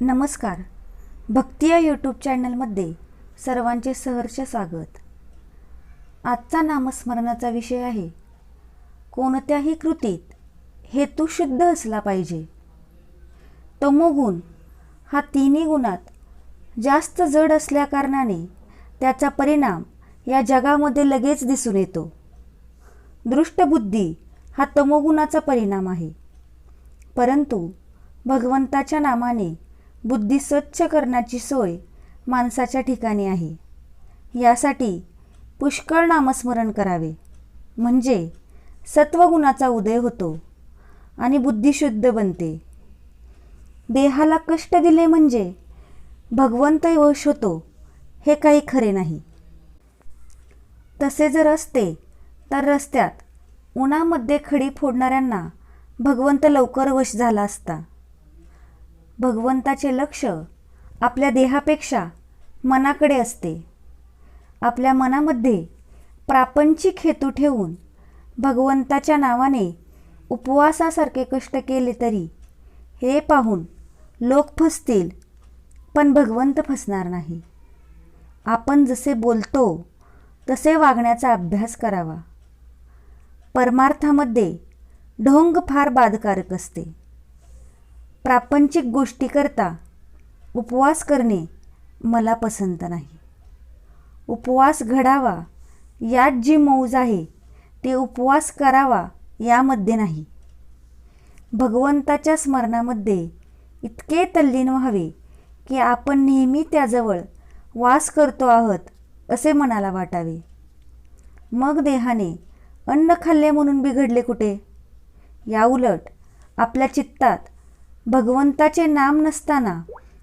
नमस्कार. भक्ती या यूट्यूब चॅनलमध्ये सर्वांचे सहर्ष स्वागत. आजचा नामस्मरणाचा विषय आहे कोणत्याही कृतीत हेतू शुद्ध असला पाहिजे. तमोगुण हा तिन्ही गुणात जास्त जड असल्याकारणाने त्याचा परिणाम या जगामध्ये लगेच दिसून येतो. दृष्टबुद्धी हा तमोगुणाचा परिणाम आहे. परंतु भगवंताच्या नामाने बुद्धी स्वच्छ करण्याची सोय माणसाच्या ठिकाणी आहे. यासाठी पुष्कळ नामस्मरण करावे. म्हणजे सत्वगुणाचा उदय होतो आणि बुद्धिशुद्ध बनते. देहाला कष्ट दिले म्हणजे भगवंत वश होतो हे काही खरे नाही. तसे जर असते तर रस्त्यात उन्हामध्ये खडी फोडणाऱ्यांना भगवंत लवकर वश झाला असता. भगवंताचे लक्ष आपल्या देहापेक्षा मनाकडे असते. आपल्या मनामध्ये प्रापंचिक हेतू ठेवून भगवंताच्या नावाने उपवासासारखे कष्ट केले तरी हे पाहून लोक फसतील पण भगवंत फसणार नाही. आपण जसे बोलतो तसे वागण्याचा अभ्यास करावा. परमार्थामध्ये ढोंग फार बाधकारक असते. प्रापंचिक गोष्टीकरता उपवास करणे मला पसंत नाही. उपवास घडावा यात जी मौज आहे ते उपवास करावा यामध्ये नाही. भगवंताच्या स्मरणामध्ये इतके तल्लीन व्हावे की आपण नेहमी त्याजवळ वास करतो आहोत असे मनाला वाटावे. मग देहाने अन्न खाल्ले म्हणून बिघडले कुठे? याउलट आपल्या चित्तात भगवंताचे नाम नसताना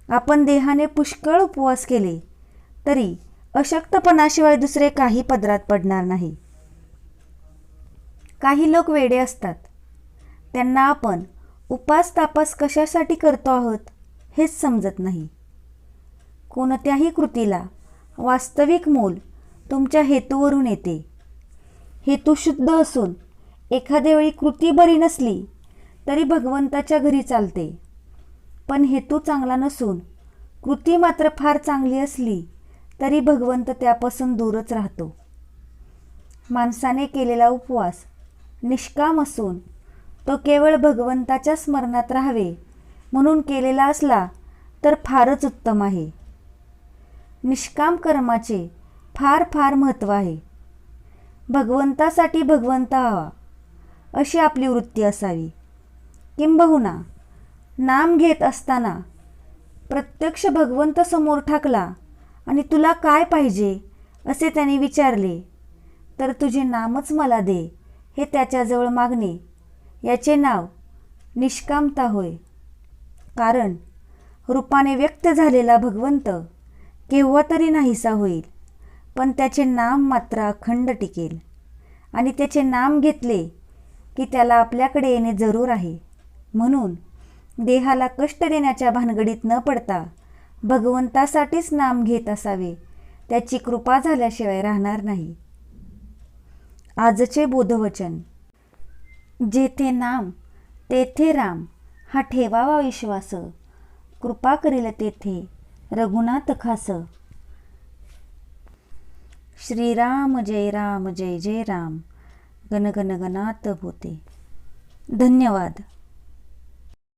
आपण देहाने पुष्कळ उपवास केले तरी अशक्तपणाशिवाय दुसरे काही पदरात पडणार नाही. काही लोक वेडे असतात. त्यांना आपण उपास तापास कशासाठी करतो आहोत हेच समजत नाही. कोणत्याही कृतीला वास्तविक मोल तुमच्या हेतूवरून येते. हेतू शुद्ध असून एखाद्या वेळी कृती बरी नसली तरी भगवंताच्या घरी चालते. पण हेतू चांगला नसून कृती मात्र फार चांगली असली तरी भगवंत त्यापासून दूरच राहतो. माणसाने केलेला उपवास निष्काम असून तो केवळ भगवंताच्या स्मरणात राहावे म्हणून केलेला असला तर फारच उत्तम आहे. निष्काम कर्माचे फार फार महत्त्व आहे. भगवंतासाठी भगवंत हवा अशी आपली वृत्ती असावी. किंबहुना नाम घेत असताना प्रत्यक्ष भगवंत समोर ठाकला आणि तुला काय पाहिजे? असे त्याने विचारले. तर तुझे नामच मला दे हे त्याच्याजवळ मागणे. याचे नाव निष्कामता होय. कारण रूपाने व्यक्त झालेला भगवंत केव्हा तरी नाहीसा होईल पण त्याचे नाम मात्र अखंड टिकेल. आणि त्याचे नाम घेतले की त्याला आपल्याकडे येणे जरूर आहे. म्हणून देहाला कष्ट देण्याच्या भानगडीत न पडता भगवंतासाठीच नाम घेत असावे त्याची कृपा झाल्याशिवाय राहणार नाही. आजचे बोधवचन. जेथे नाम तेथे राम हा ठेवावा विश्वास. कृपा करील तेथे रघुनाथ खास. श्रीराम जय राम जय जय राम. गण होते. धन्यवाद.